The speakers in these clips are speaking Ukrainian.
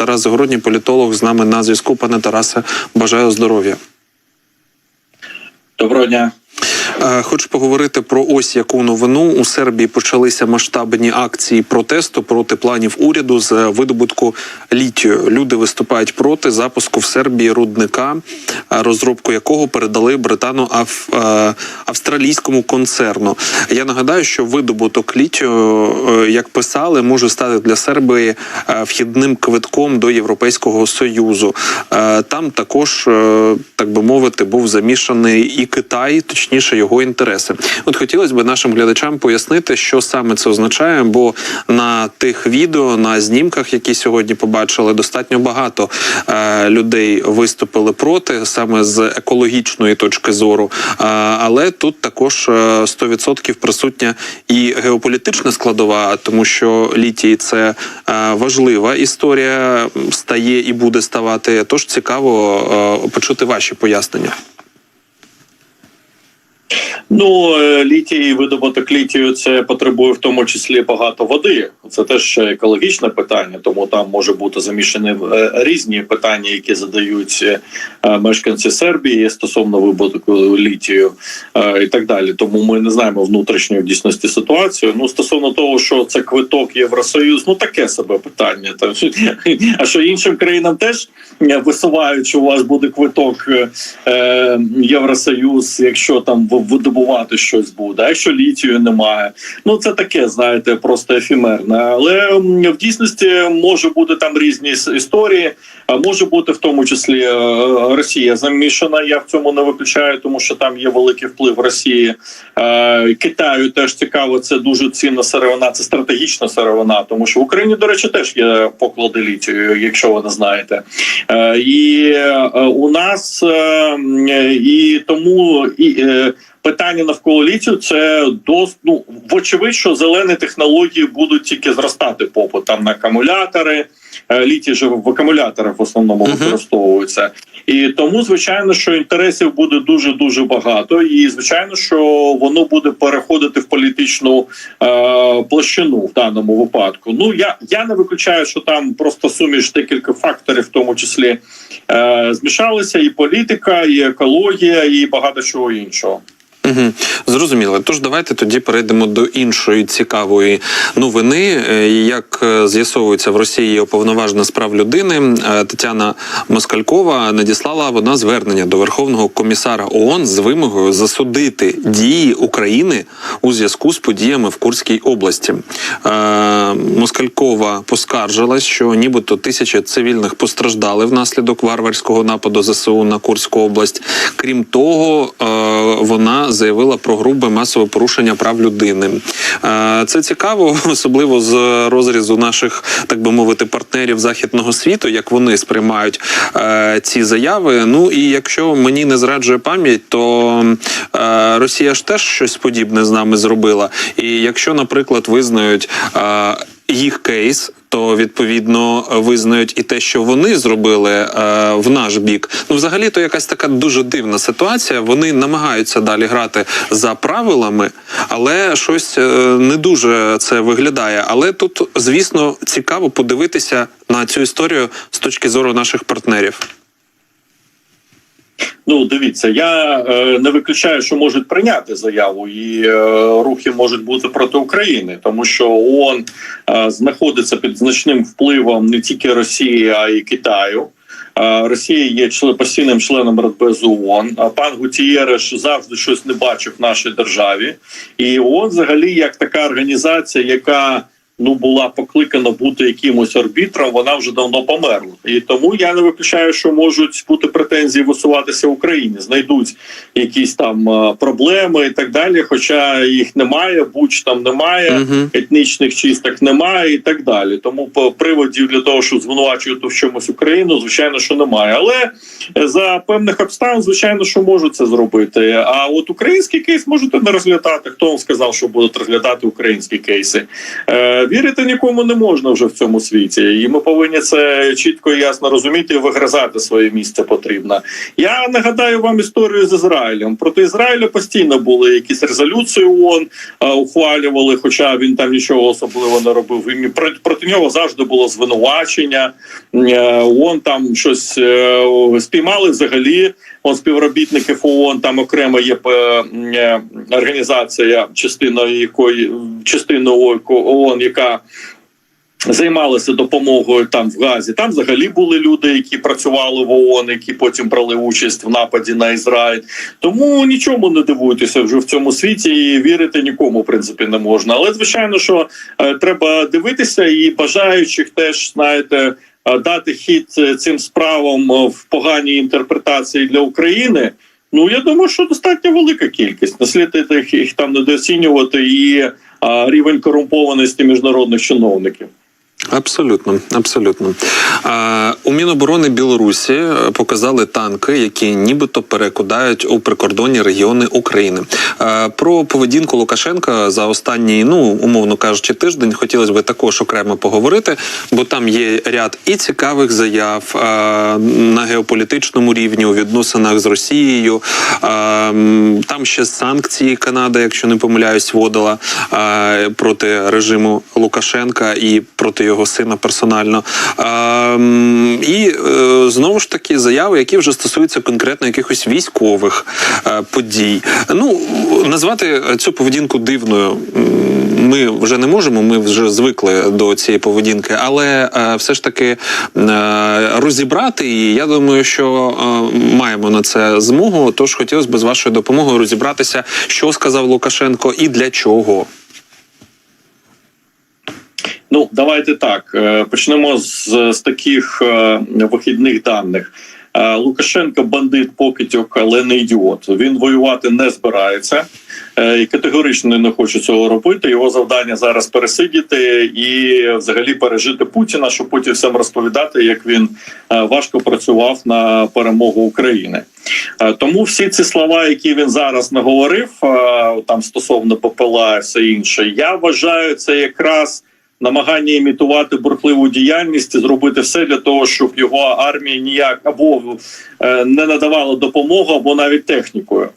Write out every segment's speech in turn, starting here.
Тарас Загородній, політолог з нами на зв'язку. Пане Тарасе, бажаю здоров'я. Доброго дня. Е, Хочу поговорити про ось яку новину у Сербії почалися масштабні акції протесту проти планів уряду з видобутку літію. Люди виступають проти запуску в Сербії рудника, е, розробку якого передали британо австралійському концерну. Я нагадаю, що видобуток літію, е, як писали, може стати для Сербії е, вхідним квитком до Європейського союзу. Е, Там також, е, так би мовити, був замішаний і Китай, точніше його інтереси. От хотілося б нашим глядачам пояснити, що саме це означає, бо на тих відео, на знімках, які сьогодні побачили, достатньо багато е, людей виступили проти саме з екологічної точки зору. Е, але тут також е, 100% присутня і геополітична складова, тому що літій це е, важлива історія, стає і буде ставати. Тож цікаво е, почути ваші пояснення. Ну е, літій, видобуток літію це потребує в тому числі багато води. Це теж екологічне питання, тому там може бути замішані е, різні питання, які задають е, мешканці Сербії стосовно видобутку літію і так далі. Тому ми не знаємо внутрішньої дійсності ситуацію. Ну стосовно того, що це квиток Євросоюз, ну таке себе питання. А що іншим країнам теж висувають, що у вас буде квиток Євросоюз, якщо там в- видобувати щось буде. А якщо літію немає, ну це таке, знаєте, просто ефемерне. Але в дійсності може бути там різні історії. А може бути в тому числі е, Росія замішана. Я в цьому не виключаю, тому що там є великий вплив Росії. Е, Китаю теж цікаво. Це дуже цінна сировина. Це стратегічна сировина, тому що в Україні, до речі, теж є поклади літію, якщо ви не знаєте. Е, І е, у нас е, і тому і. Питання навколо літію це дос, ну, вочевидь, що зелені технології будуть тільки зростати попит там на акумулятори. Е, Літій же в акумуляторах в основному Мгм. використовується. І тому, звичайно, що інтересів буде дуже дуже багато, і звичайно, що воно буде переходити в політичну е, площину в даному випадку. Ну я, я не виключаю, що там просто суміш декілька факторів, в тому числі е, змішалися і політика, і екологія, і багато чого іншого. Угу. Зрозуміло. Тож давайте тоді перейдемо до іншої цікавої новини. Е, Як е, з'ясовується в Росії уповноважена з прав людини е, Тетяна Москалькова надіслала вона звернення до Верховного комісара ООН з вимогою засудити дії України у зв'язку з подіями в Курській області. Москалькова поскаржилась, що нібито тисячі цивільних постраждали внаслідок варварського нападу ЗСУ на Курську область. Крім того, вона заявила про грубе масове порушення прав людини. Е, Це цікаво, особливо з розрізу наших, так би мовити, партнерів західного світу, як вони сприймають е, ці заяви. Ну і якщо мені не зраджує пам'ять, то е, Росія ж теж щось подібне з нами зробила. І якщо, наприклад, визнають. Їх кейс, то відповідно визнають і те, що вони зробили е, в наш бік. Ну, взагалі, то якась така дуже дивна ситуація. Вони намагаються далі грати за правилами, але щось е, не дуже це виглядає. Але тут, звісно, цікаво подивитися на цю історію з точки зору наших партнерів. Дивіться, я е, не виключаю, що можуть прийняти заяву, і е, рухи можуть бути проти України, тому що ООН е, знаходиться під значним впливом не тільки Росії, а й Китаю. Е, Росія є член, постійним членом Радбезу ООН. Пан Гутієреш завжди щось не бачив в нашій державі. І ООН, взагалі, як така організація, яка ну була покликана бути якимось арбітром, вона вже давно померла. І тому я не виключаю, що можуть бути претензії висуватися в Україні. Знайдуть якісь там е, проблеми і так далі. Хоча їх немає, будь там немає, Мгм. етнічних чисток немає і так далі. Тому по приводів для того, щоб звинувачувати в чомусь Україну, звичайно, що немає. Але е, за певних обставин, звичайно, що можуть це зробити. А от український кейс можете не розглядати. Хто вам сказав, що будуть розглядати українські кейси? Вірити нікому не можна вже в цьому світі, і ми повинні це чітко і ясно розуміти і вигризати своє місце потрібно. Я нагадаю вам історію з Ізраїлем. Проти Ізраїля постійно були якісь резолюції ООН е, ухвалювали, хоча він там нічого особливо не робив. І проти, нього завжди було звинувачення. Е, ООН там щось е, спіймали взагалі. Он співробітників ООН, там окремо є організація, частиною якої частиною ООН, яка займалася допомогою там в Газі. Там взагалі були люди, які працювали в ООН, які потім брали участь в нападі на Ізраїль. Тому нічому не дивуйтеся вже в цьому світі і вірити нікому в принципі не можна. Але звичайно, що е, треба дивитися і бажаючих теж знаєте. е, Дати хід е, цим справам е, в поганій інтерпретації для України. Ну я думаю, що достатньо велика кількість. Не слід їх, там недооцінювати і рівень корумпованості міжнародних чиновників. Абсолютно, абсолютно. У Міноборони Білорусі е, показали танки, які нібито перекидають у прикордонні регіони України. А, про поведінку Лукашенка за останній, ну умовно кажучи, тиждень хотілося б також окремо поговорити, бо там є ряд і цікавих заяв а, на геополітичному рівні у відносинах з Росією. Там ще санкції Канада, якщо не помиляюсь, вводила проти режиму Лукашенка і проти його сина персонально. І е, знову ж таки заяви, які вже стосуються конкретно якихось військових е, подій. Ну назвати цю поведінку дивною. Ми вже не можемо, ми вже звикли до цієї поведінки, але е, все ж таки розібрати її. Я думаю, що маємо на це змогу. Тож хотілося б з вашою допомогою розібратися, що сказав Лукашенко і для чого. Ну, давайте так. е, Почнемо з, з таких е, вихідних даних. Е, Лукашенко бандит покидьок, але не ідіот. Він воювати не збирається і категорично не хоче цього робити. Його завдання зараз пересидіти і взагалі пережити Путіна, щоб потім всім розповідати, як він важко працював на перемогу України. Тому всі ці слова, які він зараз наговорив, там стосовно ППЛА і все інше, я вважаю це якраз намагання імітувати бурхливу діяльність і зробити все для того, щоб його армія ніяк або е, не надавала допомогу, або навіть технікою.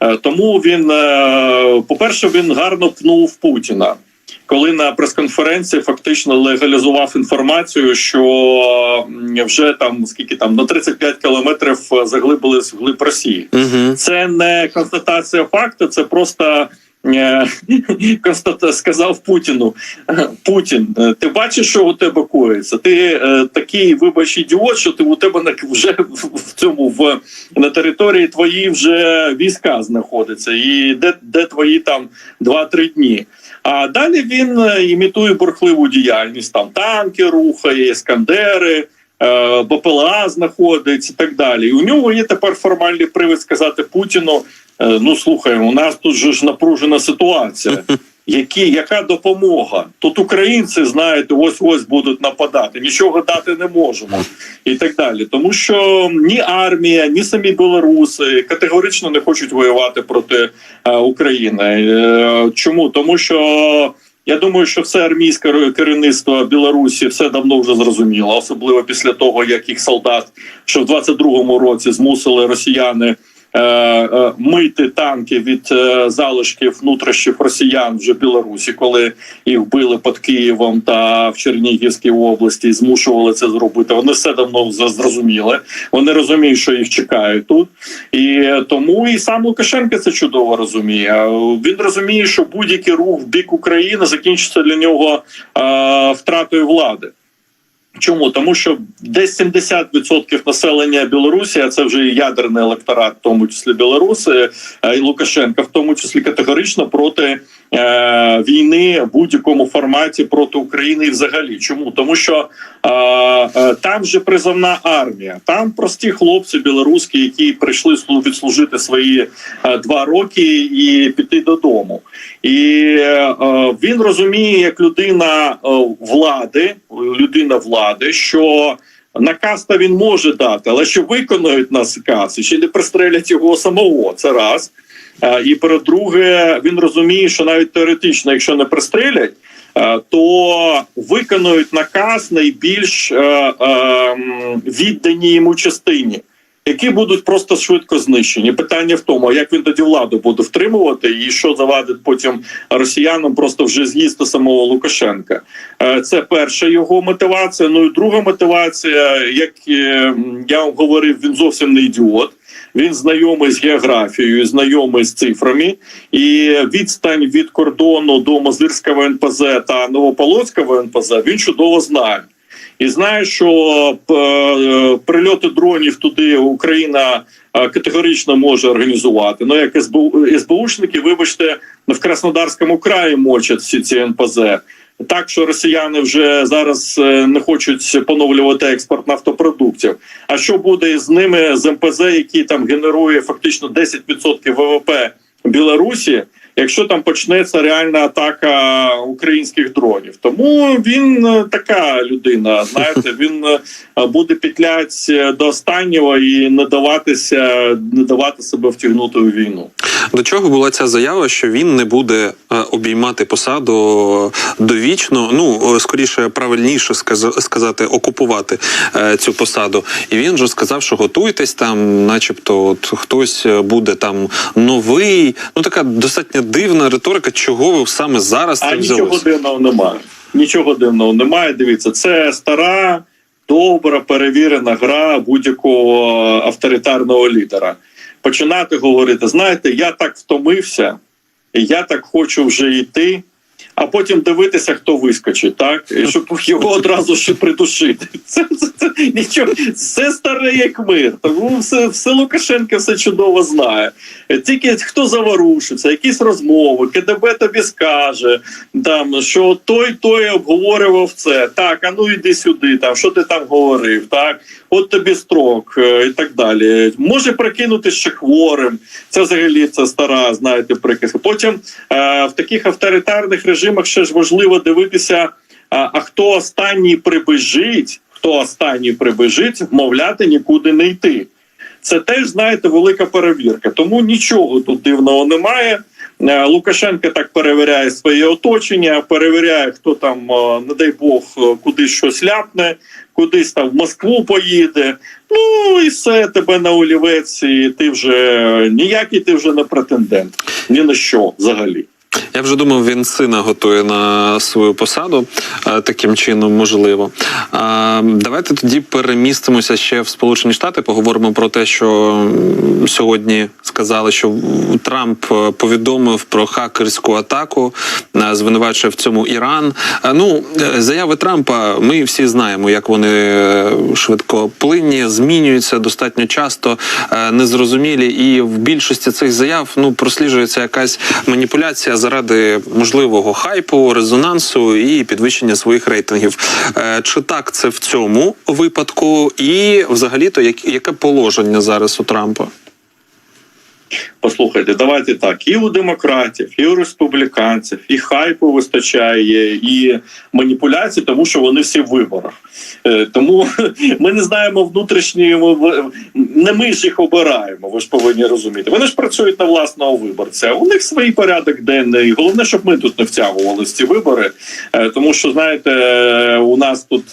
Е, Тому він, е, по-перше, він гарно пнув Путіна. Коли на прес-конференції фактично легалізував інформацію, що вже там скільки там на 35 кілометрів заглибились в глиб Росії. Угу. Це не констатація факту, це просто сказав Путіну. «Е, Путін, е, ти бачиш, що у тебе коїться? Ти е, такий, вибач, ідіот, що ти у тебе вже в- цьому в на території твої вже війська знаходяться, і де, де твої там 2-3 дні. А далі він е, імітує бурхливу діяльність. Там танки рухає, іскандери. е, БПЛА знаходить і так далі. І у нього є тепер формальний привід сказати Путіну: е, ну слухай, у нас тут же ж напружена ситуація. Які, яка допомога? Тут українці, знаєте, ось ось будуть нападати, нічого дати не можемо, і так далі. Тому що ні армія, ні самі білоруси категорично не хочуть воювати проти е, України. Е, чому? Тому що я думаю, що все армійське керівництво Білорусі все давно вже зрозуміло, особливо після того, як їх солдат, що в 22-му році змусили росіяни. Е, е, Мити танки від е, залишків внутрішніх росіян вже в Білорусі, коли їх били під Києвом та в Чернігівській області, і змушували це зробити. Вони все давно зрозуміли. Вони розуміють, що їх чекають тут, і тому і сам Лукашенко це чудово розуміє. Він розуміє, що будь-який рух в бік України закінчиться для нього втратою влади. Чому тому, що десь 70% населення Білорусі, а це вже ядерний електорат, в тому числі Білоруси е, і Лукашенка, в тому числі категорично проти е, війни в будь-якому форматі проти України і взагалі. Чому тому, що е, е, там же призовна армія, там прості хлопці білоруські, які прийшли слу- відслужити свої е, два роки і піти додому. І е, він розуміє, як людина е, влади, людина влади, що наказ то він може дати, але що виконують наказ, і ще не пристрелять його самого. Це раз. Е, І по-друге, він розуміє, що навіть теоретично, якщо не пристрелять, е, то виконують наказ найбільш е, віддані йому частині. Які будуть просто швидко знищені. Питання в тому, як він тоді владу буде втримувати, і що завадить потім росіянам просто вже з'їсти самого Лукашенка. Е, Це перша його мотивація. Ну і друга мотивація, як е, я вам говорив, він зовсім не ідіот. Він знайомий з географією, знайомий з цифрами, і відстань від кордону до Мозирського НПЗ та Новополоцького НПЗ він чудово знає. І знає, що е, прильоти дронів туди Україна е, категорично може організувати. Ну як СБУ, СБУшники, вибачте, в Краснодарському краї мочать всі ці НПЗ. Так, що росіяни вже зараз е, не хочуть поновлювати експорт нафтопродуктів. А що буде з ними з МПЗ, який там генерує фактично 10% ВВП Білорусі? Якщо там почнеться реальна атака українських дронів, тому він е, така людина. Знаєте, він е, буде петлять е, до останнього і не даватися, не давати себе втягнути у війну. До чого була ця заява, що він не буде обіймати посаду довічно? Ну скоріше правильніше сказати, окупувати цю посаду. І він же сказав, що готуйтесь там, начебто, от хтось буде там новий. Ну така достатньо дивна риторика. Чого ви саме зараз це А нічого дивного немає. Нічого дивного немає. Дивіться, це стара, добра, перевірена гра будь-якого авторитарного лідера. Починати говорити: знаєте, я так втомився, я так хочу вже йти. А потім дивитися, хто вискочить, так і щоб його одразу ще придушити. Це, це, це нічого, все старе як мир. Тому все, все Лукашенко все чудово знає. Тільки хто заворушиться, якісь розмови, КДБ тобі скаже, там що той той обговорював це. Так, а ну іди сюди. Там що ти там говорив? Так, от тобі строк е, і так далі. Може прикинути ще хворим. Це взагалі це стара, знаєте, приказка. Потім е, в таких авторитарних режимах ще ж важливо дивитися. А, а хто останній прибіжить, хто останній прибіжить, вмовляти нікуди не йти. Це теж знаєте велика перевірка. Тому нічого тут дивного немає. Е, Лукашенко так перевіряє своє оточення, перевіряє, хто там, е, не дай Бог, е, кудись щось ляпне, кудись там в Москву поїде. Ну і все тебе на олівець, і ти вже ніякий ти вже не претендент. Ні на що взагалі. Я вже думав, він сина готує на свою посаду таким чином, можливо. Давайте тоді перемістимося ще в Сполучені Штати. Поговоримо про те, що сьогодні сказали, що Трамп е, повідомив про хакерську атаку, е, звинувачує в цьому Іран. Е, Ну, заяви Трампа, ми всі знаємо, як вони е, швидкоплинні, змінюються достатньо часто, незрозумілі, і в більшості цих заяв ну просліджується якась маніпуляція заради можливого хайпу, резонансу і підвищення своїх рейтингів. Чи так це в цьому випадку, і взагалі то яке положення зараз у Трампа? Послухайте, давайте так: і у демократів, і у республіканців, і хайпу вистачає, і маніпуляцій, тому що вони всі в виборах. Е, Тому ми не знаємо внутрішні не ми ж їх обираємо. Ви ж повинні розуміти. Вони ж працюють на власного виборця. У них свій порядок денний. Головне, щоб ми тут не втягували ці вибори, Е, тому що знаєте, е, у нас тут.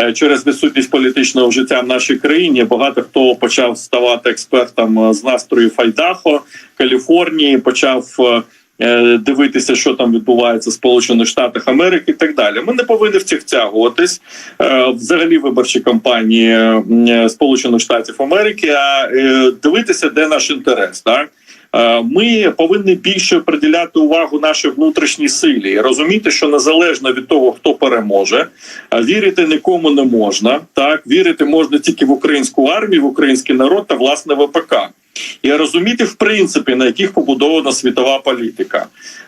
Е, Через відсутність політичного життя в нашій країні багато хто почав ставати експертом е, з настрою Файдахо, Каліфорнії, почав е, дивитися, що там відбувається в Сполучених Штатах Америки, і так далі. Ми не повинні в цих втягуватись взагалі виборчі кампанії Сполучених Штатів Америки, а дивитися, де наш інтерес, так. Е, Ми повинні більше приділяти увагу нашій внутрішній силі і розуміти, що незалежно від того, хто переможе, е, вірити нікому не можна. Так вірити можна тільки в українську армію, в український народ та власне ВПК. І розуміти, в принципі, на яких побудована світова політика.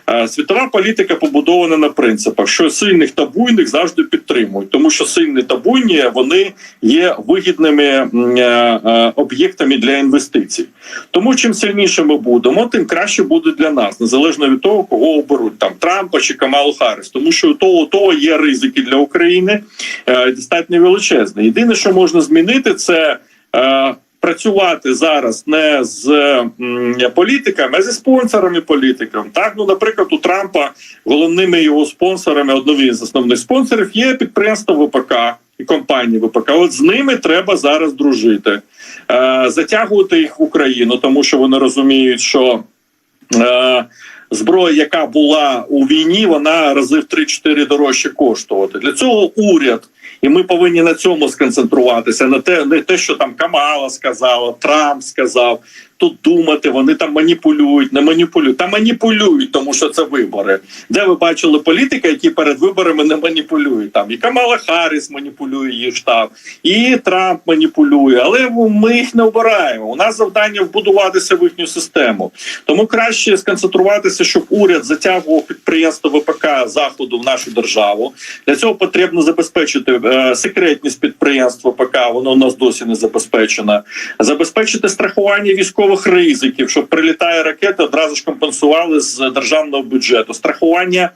Е, Світова політика побудована на принципах, що сильних та буйних завжди підтримують, тому що сильні та буйні вони є вигідними е, е, об'єктами для інвестицій. Тому чим сильніше ми будемо, тим краще буде для нас, незалежно від того, кого оберуть там Трампа чи Камалу Харріс. Тому що у того, у того є ризики для України достатньо величезні. Єдине, що можна змінити, це. Працювати зараз не з політиками, а зі спонсорами політикам. Так, ну, наприклад, у Трампа головними його спонсорами, одним з основних спонсорів, є підприємство ВПК і компанії ВПК. От з ними треба зараз дружити, е, затягувати їх в Україну, тому що вони розуміють, що. Е, Зброя, яка була у війні, вона рази в 3-4 дорожче коштувати. Для цього уряд, і ми повинні на цьому сконцентруватися. На те, не те, що там Камала сказала, Трамп сказав. Тут думати, вони там маніпулюють, не маніпулюють. Та маніпулюють, тому що це вибори. Де ви бачили політика, які перед виборами не маніпулюють? Там і Камала Харріс маніпулює її штаб, і Трамп маніпулює. Але ми їх не обираємо. У нас завдання вбудуватися в їхню систему. Тому краще сконцентруватися, щоб уряд затягував підприємство ВПК заходу в нашу державу. Для цього потрібно забезпечити е, секретність підприємств ВПК. Воно у нас досі не забезпечено. Забезпечити страхування військових ризиків, щоб прилітає ракета, одразу ж компенсували з державного бюджету. Страхування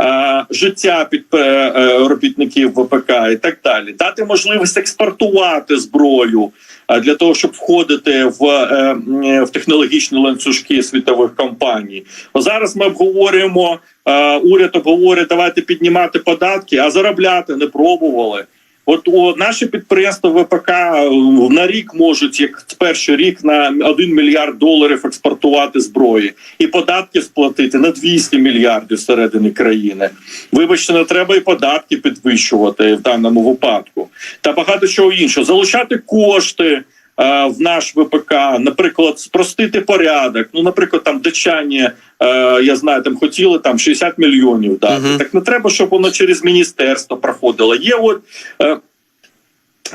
е, життя під е, е, робітників ВПК і так далі. Дати можливість експортувати зброю а, для того, щоб входити в, е, в технологічні ланцюжки світових компаній. Бо зараз ми обговорюємо, е, уряд обговорює, давайте піднімати податки, а заробляти не пробували. От о, наші підприємства ВПК е, на рік можуть, як перший рік, на 1 мільярд доларів експортувати зброї і податки сплатити на 200 мільярдів всередині країни. Вибачте, не треба і податки підвищувати в даному випадку, та багато чого іншого. Залучати кошти. Е, В наш ВПК, наприклад, спростити порядок. Ну, наприклад, там дичані, е, я знаю, там хотіли там 60 мільйонів дати. Мгм. Так не треба, щоб воно через міністерство проходило. Є от е,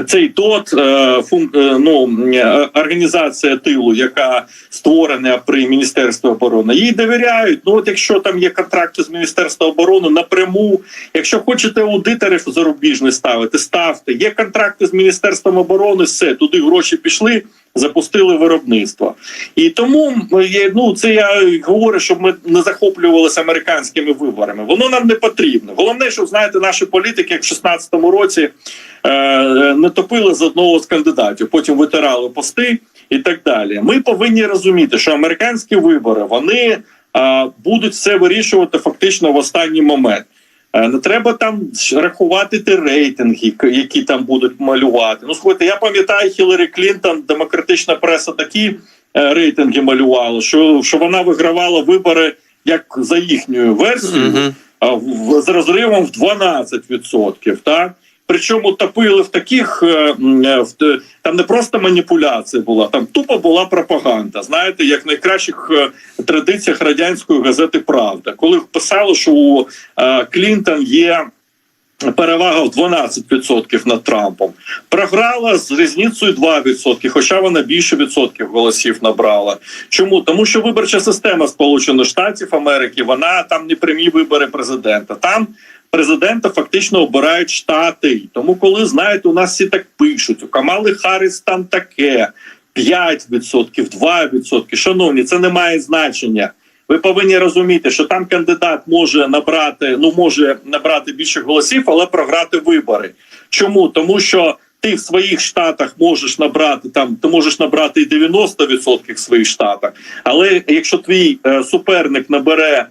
цей тот е, фун, е, ну, е, організація тилу, яка створена при Міністерстві оборони, їй довіряють. Ну, от якщо там є контракти з Міністерства оборони напряму, якщо хочете аудиторів зарубіжних ставити, ставте. Є контракти з Міністерством оборони, все, туди гроші пішли, запустили виробництво. І тому є, ну, це я говорю, щоб ми не захоплювалися американськими виборами. Воно нам не потрібно. Головне, щоб знаєте, наші політики, як в 16-му році е, не топили з одного з кандидатів, потім витирали пости і так далі. Ми повинні розуміти, що американські вибори вони е, будуть все вирішувати фактично в останній момент. Не треба там рахувати ті рейтинги, які там будуть малювати. Ну, слухайте, я пам'ятаю Хіларі Клінтон, демократична преса такі е, рейтинги малювала, що, що вона вигравала вибори як за їхньою версією, а в- з розривом в 12%. Так? Причому топили в таких е, е, в там не просто маніпуляція була, там тупо була пропаганда. Знаєте, як в найкращих е, традиціях радянської газети Правда, коли писали, що у е, Клінтон є. Перевага в 12% над Трампом програла з різницею 2%, хоча вона більше відсотків голосів набрала. Чому тому, що виборча система Сполучених Штатів Америки вона там не прямі вибори президента. Там президента фактично обирають штати. Тому, коли знаєте, у нас всі так пишуть, у Камали Харріс там таке 5%, 2%. Шановні, це не має значення. Ви повинні розуміти, що там кандидат може набрати, ну може набрати більше голосів, але програти вибори. Чому? Тому що ти в своїх штатах можеш набрати там, ти можеш набрати і 90% в своїх штатах. Але якщо твій е, суперник набере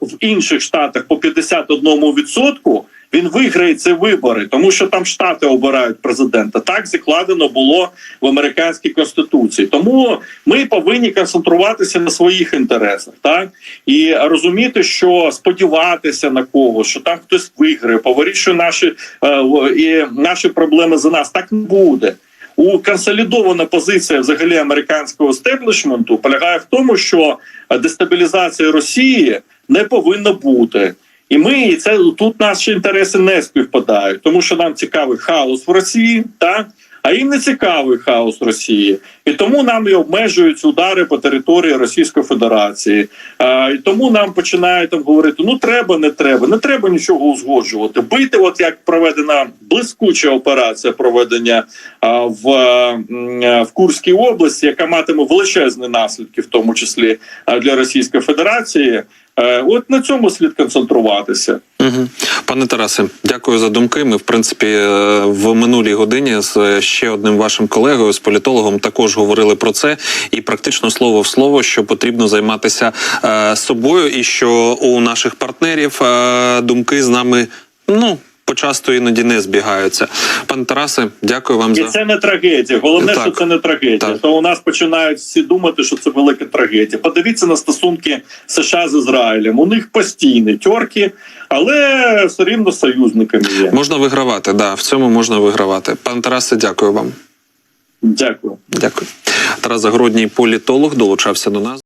в інших штатах по 51%, він виграє ці вибори, тому що там штати обирають президента. Так закладено було в американській конституції. Тому ми повинні концентруватися на своїх інтересах, так і розуміти, що сподіватися на когось, що там хтось виграє, повирішує наші е, і наші проблеми за нас. Так не буде. У консолідована позиція взагалі американського стеблішменту полягає в тому, що дестабілізація Росії не повинна бути. І ми і це тут наші інтереси не співпадають, тому що нам цікавий хаос в Росії, так а їм не цікавий хаос Росії, і тому нам і обмежують удари по території Російської Федерації. А, і тому нам починають там говорити: ну треба, не треба, не треба нічого узгоджувати. Бити, от як проведена блискуча операція проведення а, в, а, в Курській області, яка матиме величезні наслідки, в тому числі а, для Російської Федерації. Е, От на цьому слід концентруватися. Пане Тарасе, дякую за думки. Ми, в принципі, е, в минулій годині з е, ще одним вашим колегою, з політологом, також говорили про це, і практично слово в слово, що потрібно займатися собою, і що у наших партнерів думки з нами ну. Почасто іноді не збігаються. Пане Тарасе, дякую вам І за це не трагедія. Головне, Так. що це не трагедія. Так. То у нас починають всі думати, що це велика трагедія. Подивіться на стосунки США з Ізраїлем. У них постійні тьорки, але все рівно союзниками є. можна вигравати. Да, в цьому можна вигравати. Пане Тарасе, дякую вам. Дякую. Дякую. Тарас Загородній політолог долучався до нас.